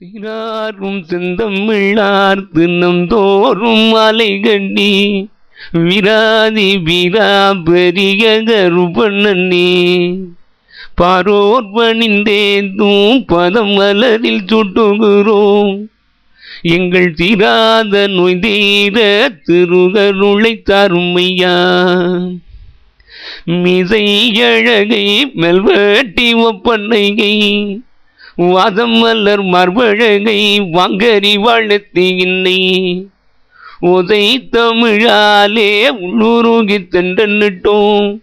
சீராரும் செந்தமிழார் தினந்தோறும் அலை கண்டி விராதி வீரா பெரிய கருப்பண்ணி பாரோர் பணிந்தேந்தும் பதம் மலரில் சுட்டுகிறோம். எங்கள் தீராத நோய் தீர திருகருளை தருமையா. மிசை அழகை மெல்வட்டி ஒப்பனைகை வாதம் மலர் மர்பழகை வாங்கறி வளர்த்தி இன்னை உதை தமிழாலே உள்ளூருகி தென்றன்னிட்டோம்.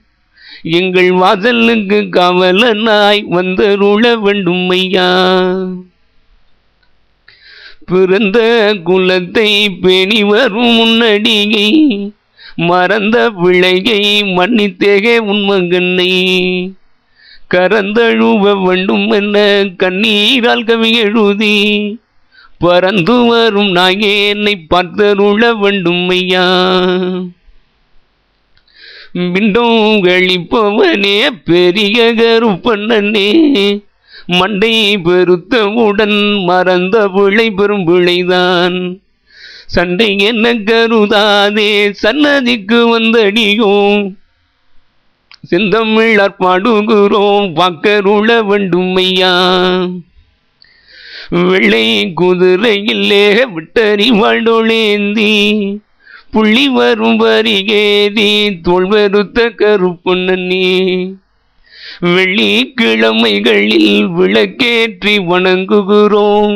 எங்கள் வாதலுக்கு கவலனாய் வந்தருள வேண்டும் ஐயா. பிறந்த குலத்தை பேணி வரும் முன்னடியை மறந்த பிள்ளையை மன்னித்தேகே உன்மகனை கரந்தழுவ வேண்டும் என்ன கண்ணீரால் கவி எழுதி பறந்து வரும் நாயே என்னை பார்த்தருள வேண்டும் ஐயா மிண்டும் கழிப்பவனே பெரிய கருப்பண்ணனே மண்டை பெருத்தவுடன் மறந்த பிழை பெரும் பிழைதான் சண்டை என்ன கருதாதே சன்னதிக்கு வந்தடியோம் செந்தமிழர் பாடுகிறோம் வாக்கருள வேண்டும் ஐயா வெள்ளை குதிரையிலே விட்டறி வாழ்டொளேந்தி புள்ளி வரும் வரிகேதி தோல் வெறுத்த கருப்பு நன்னி. வெள்ளிக்கிழமைகளில் விளக்கேற்றி வணங்குகிறோம்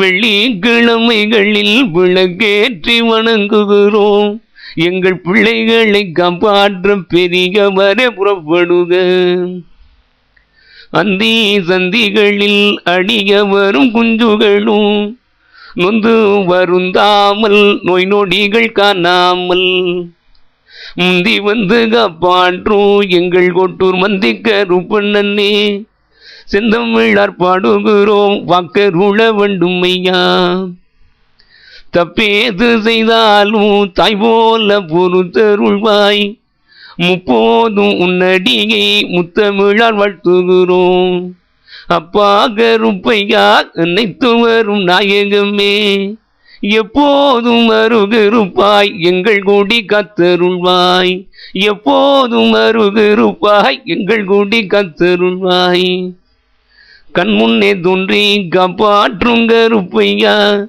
வெள்ளிக்கிழமைகளில் விளக்கேற்றி வணங்குகிறோம். எங்கள் பிள்ளைகளை காப்பாற்ற பெரியவர புறப்படுக. அந்தி சந்திகளில் அடிய வரும் குஞ்சுகளும் நொந்து வருந்தாமல் நோய் நொடிகள் காணாமல் முந்தி வந்து காப்பாற்றும் எங்கள் கொட்டூர் மந்திக்க கருப்பண்ணே செந்தமிழார் பாடுகிறோம் வாக்கருள வேண்டும் ஐயா தப்பேது செய்தாலும் தாய் போல பொறுத்தருள்வாய் முப்போதும் உன்னடியை முத்தமிழால் வாழ்த்துகிறோம். அப்பா கருப்பையால் நினைத்து வரும் நாயகமே. எப்போதும் அருகிருப்பாய் எங்கள் கொடி கத்தருள்வாய். எப்போதும் அருகிருப்பாய் எங்கள் கொடி கத்தருள்வாய். கண் முன்னே தோன்றி காப்பாற்றும் கருப்பையா.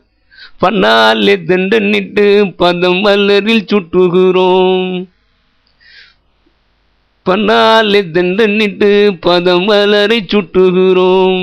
பன்னாலே தண்டனிட்டு பதம் மலரில் சுட்டுகிறோம் பன்னாலே தண்டனிட்டு பதம் மலரை சுட்டுகிறோம்